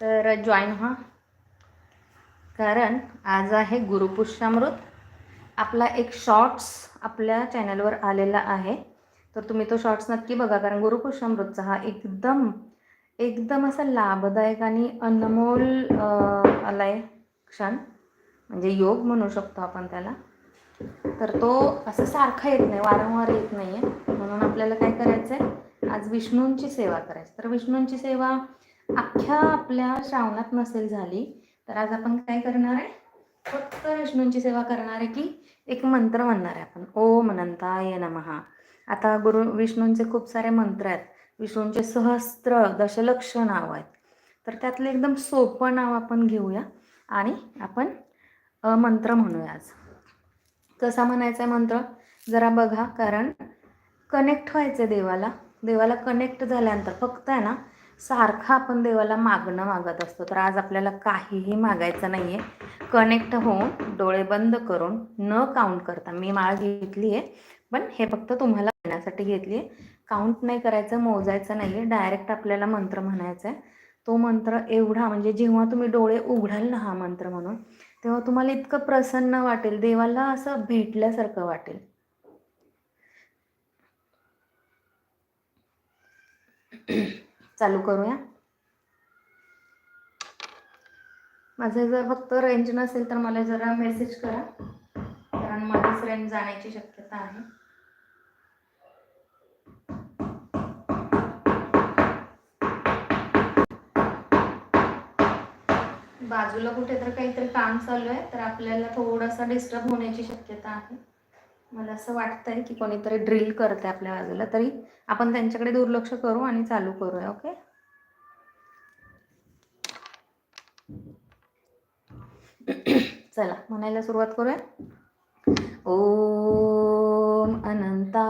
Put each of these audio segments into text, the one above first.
तर जॉईन व्हा. कारण आज आहे गुरुपुष्यामृत. आपला एक शॉर्ट्स आपल्या चॅनलवर आलेला आहे. तर तुम्ही तो शॉर्ट्स नक्की बघा कारण गुरुपुष्यामृतचा हा एकदम एकदम असा लाभदायक आणि अनमोल आला आलाय क्षण. म्हणजे योग म्हणू शकतो आपण त्याला. तर तो असं सारखा येत नाही वारंवार येत नाही आहे म्हणून आपल्याला काय करायचं आहे आज विष्णूंची सेवा करायची. तर विष्णूंची सेवा अख्ख्या आपल्या श्रावणात नसेल झाली तर आज आपण काय करणार आहे? फक्त विष्णूंची सेवा करणार आहे की एक मंत्र म्हणणार आहे आपण. ओम अनंताय नमहा आता गुरु विष्णूंचे खूप सारे मंत्र आहेत. विष्णूंचे सहस्त्र दशलक्ष नाव आहेत. तर त्यातलं एकदम सोपं नाव आपण घेऊया आणि आपण मंत्र म्हणूया आज. कसा म्हणायचा आहे मंत्र? जरा बघा कारण कनेक्ट व्हायचं आहे देवाला. देवाला कनेक्ट झाल्यानंतर फक्त आहे ना सारखं आपण देवाला मागणं मागत असतो. तर आज आपल्याला काहीही मागायचं नाही आहे कनेक्ट होऊन डोळे बंद करून न काउंट करता मी माळ घेतली आहे पण हे फक्त तुम्हाला घेण्यासाठी घेतली आहे काउंट नाही करायचं मोजायचं नाही आहे डायरेक्ट आपल्याला मंत्र म्हणायचा आहे तो मंत्र एवढा म्हणजे जेव्हा तुम्ही डोळे उघडाल ना हा मंत्र म्हणून तेव्हा तुम्हाला इतकं प्रसन्न वाटेल. देवाला असं भेटल्यासारखं वाटेल. चालू करूया. माझं जर फक्त रेंज नसेल तर मला जरा मेसेज करा. कारण माझीच रेंज जाण्याची शक्यता आहे. बाजूला कुठे तर काहीतरी काम चालू आहे तर आपल्याला थोडासा डिस्टर्ब होण्याची शक्यता आहे. मला असं वाटतंय की कोणीतरी ड्रिल करते आपल्या बाजूला. तरी आपण त्यांच्याकडे दुर्लक्ष करू आणि चालू करूया ओके चला म्हणायला सुरुवात करूया. ओम अनंता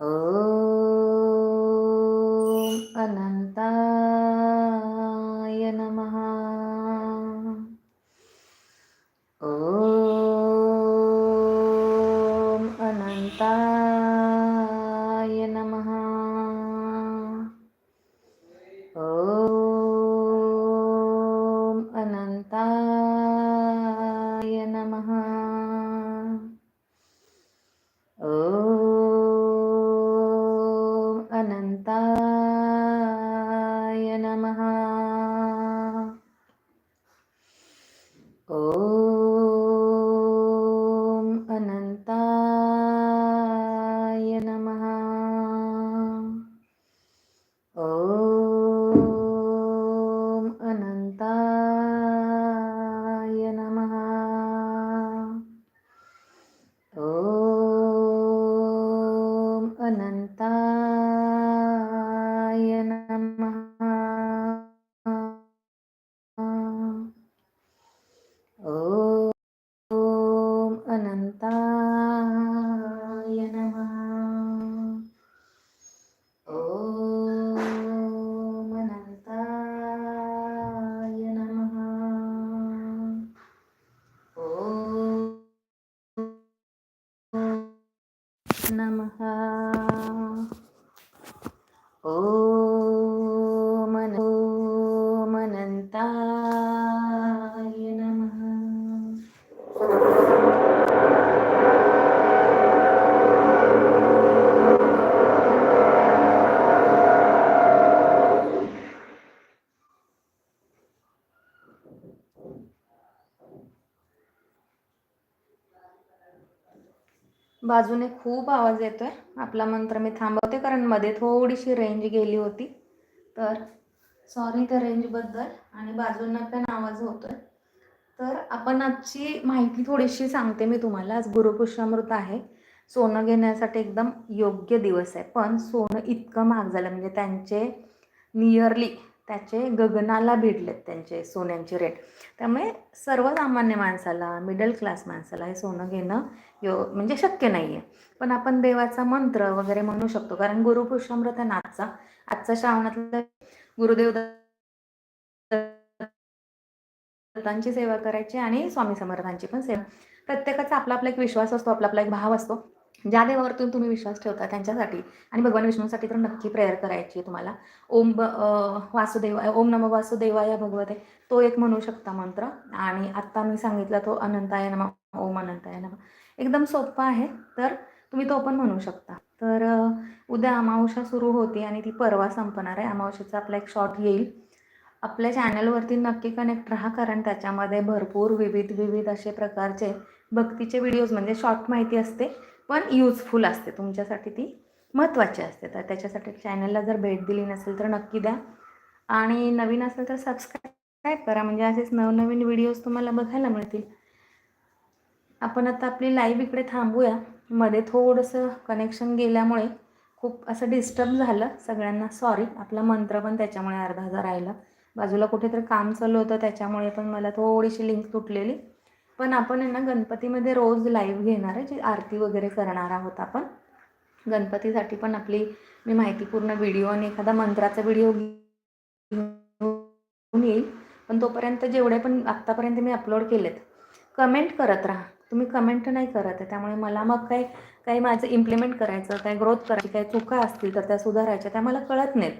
Oh. 哦。నమ. ఓ बाजूने खूप आवाज येतोय. आपला मंत्र मी थांबवते कारण मध्ये थोडीशी रेंज गेली होती. तर सॉरी त्या रेंजबद्दल आणि बाजूंना पण आवाज होतोय. तर आपण आजची माहिती थोडीशी सांगते मी तुम्हाला. आज गुरुपुष्यामृत आहे. सोनं घेण्यासाठी एकदम योग्य दिवस आहे. पण सोनं इतकं महाग झालं. म्हणजे त्यांचे नियरली त्याचे गगनाला भिडलेत त्यांचे सोन्यांचे रेट त्यामुळे सर्वसामान्य माणसाला मिडल क्लास माणसाला हे सोनं घेणं यो म्हणजे शक्य नाही आहे पण आपण देवाचा मंत्र वगैरे म्हणू शकतो. कारण गुरुपुरुषामृत आहे ना आजचा. आजचा श्रावणातला गुरुदेव दत्तांची सेवा करायची आणि स्वामी समर्थांची पण सेवा. प्रत्येकाचा आपला आपला एक विश्वास असतो आपला आपला एक भाव असतो. ज्या देवावरतून तुम्ही विश्वास ठेवता त्यांच्यासाठी आणि भगवान विष्णूसाठी तर नक्की प्रेयर करायची आहे तुम्हाला. ओम ब वासुदेवाय ओम नम वासुदेवाय भगवते. तो एक म्हणू शकता मंत्र. आणि आत्ता मी सांगितला तो अनंताय नम ओम अनंताय नम. एकदम सोपा आहे तर तुम्ही तो पण म्हणू शकता. तर उद्या अमावस्या सुरू होती आणि ती परवा संपणार आहे. अमावस्याचा आपला एक शॉर्ट येईल. आपल्या चॅनलवरती नक्की कनेक्ट राहा कारण त्याच्यामध्ये भरपूर विविध विविध असे प्रकारचे भक्तीचे व्हिडिओज म्हणजे शॉर्ट माहिती असते. पण यूजफुल असते. तुमच्यासाठी ती महत्त्वाची असते. तर त्याच्यासाठी चॅनलला जर भेट दिली नसेल तर नक्की द्या. आणि नवीन असेल तर सबस्क्राईब करा. म्हणजे असेच नवनवीन व्हिडिओज तुम्हाला बघायला मिळतील. आपण आता आपली लाईव्ह इकडे थांबूया. मध्ये थोडंसं कनेक्शन गेल्यामुळे खूप असं डिस्टर्ब झालं सगळ्यांना. सॉरी आपला मंत्र पण त्याच्यामुळे अर्धा हजार राहिला. बाजूला कुठेतरी काम चालू होतं त्याच्यामुळे पण मला थोडीशी लिंक तुटलेली. पण आपण आहे ना गणपतीमध्ये रोज लाईव्ह घेणार आहे जी आरती वगैरे करणार आहोत आपण. गणपतीसाठी पण आपली मी माहितीपूर्ण व्हिडिओ आणि एखादा मंत्राचा व्हिडिओ घेऊन येईल. पण तोपर्यंत जेवढे पण आत्तापर्यंत मी अपलोड केलेत कमेंट करत राहा. तुम्ही कमेंट नाही करत आहे त्यामुळे मला मग काही काही माझं इम्प्लिमेंट करायचं काय ग्रोथ करायची काही चुका असतील तर त्या सुधारायच्या त्या मला कळत नाहीत.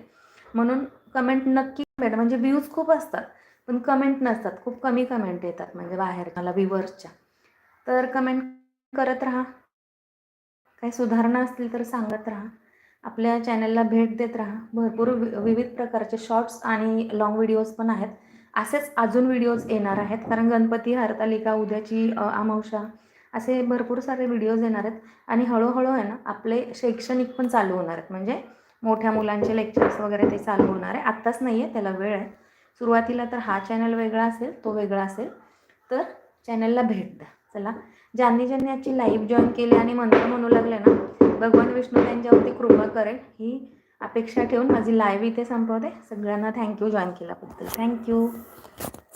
म्हणून कमेंट नक्की म्हणजे व्ह्यूज खूप असतात. पण कमेंट नसतात. खूप कमी कमेंट येतात म्हणजे बाहेर मला व्ह्युअर्सच्या. तर कमेंट करत राहा. काही सुधारणा असतील तर सांगत राहा. आपल्या चॅनलला भेट देत राहा. भरपूर वि विविध प्रकारचे शॉर्ट्स आणि लाँग व्हिडिओज पण आहेत. असेच अजून व्हिडिओज येणार आहेत. कारण गणपती हरतालिका उद्याची अमावशा असे भरपूर सारे व्हिडिओज येणार आहेत. आणि हळूहळू आहे ना आपले शैक्षणिक पण चालू होणार आहेत. म्हणजे मोठ्या मुलांचे लेक्चर्स वगैरे ते चालू होणार आहे. आत्ताच नाही आहे त्याला वेळ आहे. सुरुवातीला तर हा चॅनल वेगळा असेल तो वेगळा असेल. तर चॅनलला भेट द्या. चला. ज्यांनी ज्यांनी याची लाईव्ह जॉईन केली आणि मंत्र म्हणू लागले ना भगवान विष्णू त्यांच्यावरती कृपा करेल. ही अपेक्षा ठेवून माझी लाईव्ह इथे संपवते. सगळ्यांना थँक्यू जॉईन केल्याबद्दल. थँक्यू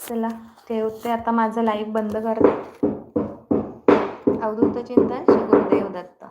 चला ठेवते. आता माझं लाईव्ह बंद करते. अवधूत चिंतन श्री गुरुदेव दत्त.